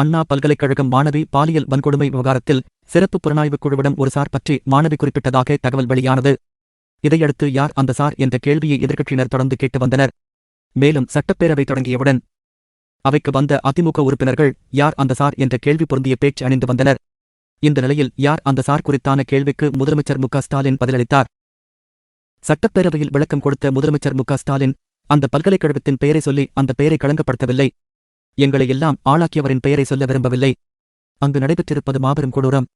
அண்ணா பல்கலைக்கழகம் மாணவி பாலியல் வன்கொடுமை விவகாரத்தில் சிறப்பு புலனாய்வுக் குழுவிடம் ஒரு சார் பற்றி மாணவி குறிப்பிட்டதாக தகவல் வெளியானது. இதையடுத்து யார் அந்த சார் என்ற கேள்வியை எதிர்க்கட்சியினர் தொடர்ந்து கேட்டு வந்தனர். மேலும் சட்டப்பேரவை தொடங்கியவுடன் அவைக்கு வந்த அதிமுக உறுப்பினர்கள் யார் அந்த சார் என்ற கேள்வி பொருந்திய பேச்சு அணிந்து வந்தனர். இந்த நிலையில் யார் அந்த சார் குறித்தான கேள்விக்கு முதலமைச்சர் மு ஸ்டாலின் பதிலளித்தார். சட்டப்பேரவையில் விளக்கம் கொடுத்த முதலமைச்சர் மு ஸ்டாலின் அந்த பல்கலைக்கழகத்தின் பெயரை சொல்லி அந்த பெயரை களங்கப்படுத்தவில்லை எங்களை எல்லாம் ஆளாக்கியவரின் பெயரை சொல்ல விரும்பவில்லை. அங்கு நடைபெற்றிருப்பது மாபெரும் கொடூரம்.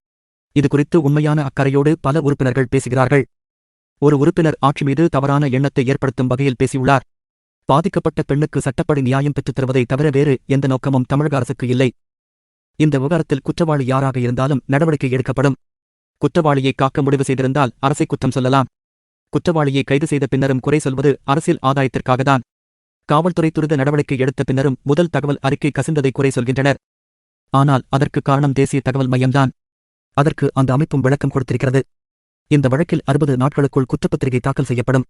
இது குறித்து உண்மையான அக்கறையோடு பல உறுப்பினர்கள் பேசுகிறார்கள். ஒரு உறுப்பினர் ஆட்சி மீது தவறான எண்ணத்தை ஏற்படுத்தும் வகையில் பேசியுள்ளார். பாதிக்கப்பட்ட பெண்ணுக்கு சட்டப்படி நியாயம் பெற்றுத் தருவதை தவிர வேறு எந்த நோக்கமும் தமிழக அரசுக்கு இல்லை. இந்த விவகாரத்தில் குற்றவாளி யாராக இருந்தாலும் நடவடிக்கை எடுக்கப்படும். குற்றவாளியை காக்க முடிவு செய்திருந்தால் அரசை குற்றம் சொல்லலாம். குற்றவாளியை கைது செய்த பின்னரும் குறை சொல்வது அரசியல் ஆதாயத்திற்காகத்தான். காவல்துறை துரித நடவடிக்கை எடுத்த பின்னரும் முதல் தகவல் அறிக்கை கசிந்ததை குறை சொல்கின்றனர். ஆனால் அதற்கு காரணம் தேசிய தகவல் மையம்தான். அதற்கு அந்த அமைப்பும் விளக்கம் கொடுத்திருக்கிறது. இந்த வழக்கில் அறுபது நாட்களுக்குள் குற்றப்பத்திரிகை தாக்கல் செய்யப்படும்.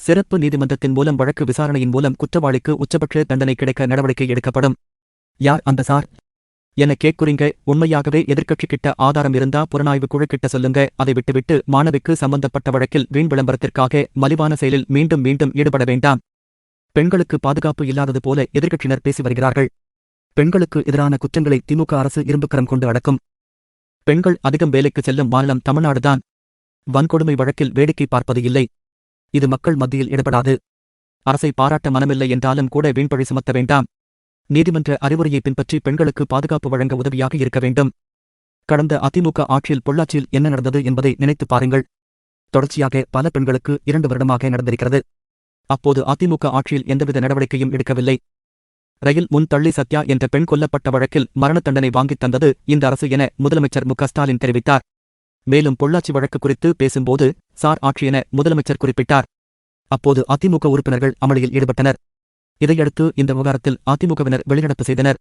சிறப்பு நீதிமன்றத்தின் மூலம் வழக்கு விசாரணையின் மூலம் குற்றவாளிக்கு உச்சபட்ச தண்டனை கிடைக்க நடவடிக்கை எடுக்கப்படும். யார் அந்த சார்? என கேட்குறீங்க உண்மையாகவே எதிர்க்கட்சி கிட்ட ஆதாரம் இருந்தா புலனாய்வு குழு கிட்ட சொல்லுங்க. அதை விட்டுவிட்டு மாணவிக்கு சம்பந்தப்பட்ட வழக்கில் வீண் விளம்பரத்திற்காக மலிவான செயலில் மீண்டும் மீண்டும் ஈடுபட வேண்டாம். பெண்களுக்கு பாதுகாப்பு இல்லாதது போல எதிர்க்கட்சியினர் பேசி வருகிறார்கள். பெண்களுக்கு எதிரான குற்றங்களை திமுக அரசு இரும்புக்கரம் கொண்டு அடக்கும். பெண்கள் அதிகம் வேலைக்கு செல்லும் மாநிலம் தமிழ்நாடுதான். வன்கொடுமை வழக்கில் வேடிக்கை பார்ப்பது இல்லை. இது மக்கள் மத்தியில் இடப்படாது. அரசை பாராட்ட மனமில்லை என்றாலும் கூட வீண்பழி சுமத்த வேண்டாம். நீதிமன்ற அறிவுரையை பின்பற்றி பெண்களுக்கு பாதுகாப்பு வழங்க உதவியாக இருக்க வேண்டும். கடந்த அதிமுக ஆட்சியில் பொள்ளாச்சியில் என்ன நடந்தது என்பதை நினைத்துப் பாருங்கள். தொடர்ச்சியாக பல பெண்களுக்கு இரண்டு வருடமாக நடந்திருக்கிறது. அப்போது அதிமுக ஆட்சியில் எந்தவித நடவடிக்கையும் எடுக்கவில்லை. ரயில் முன் தள்ளி சத்யா என்ற பெண் கொல்லப்பட்ட வழக்கில் மரண தண்டனை வாங்கித் தந்தது இந்த அரசு என முதலமைச்சர் மு ஸ்டாலின் தெரிவித்தார். மேலும் பொள்ளாச்சி வழக்கு குறித்து பேசும்போது சார் ஆட்சி என முதலமைச்சர் குறிப்பிட்டார். அப்போது அதிமுக உறுப்பினர்கள் அமளியில் ஈடுபட்டனர். இதையடுத்து இந்த விவகாரத்தில் அதிமுகவினர் வெளிநடப்பு செய்தனர்.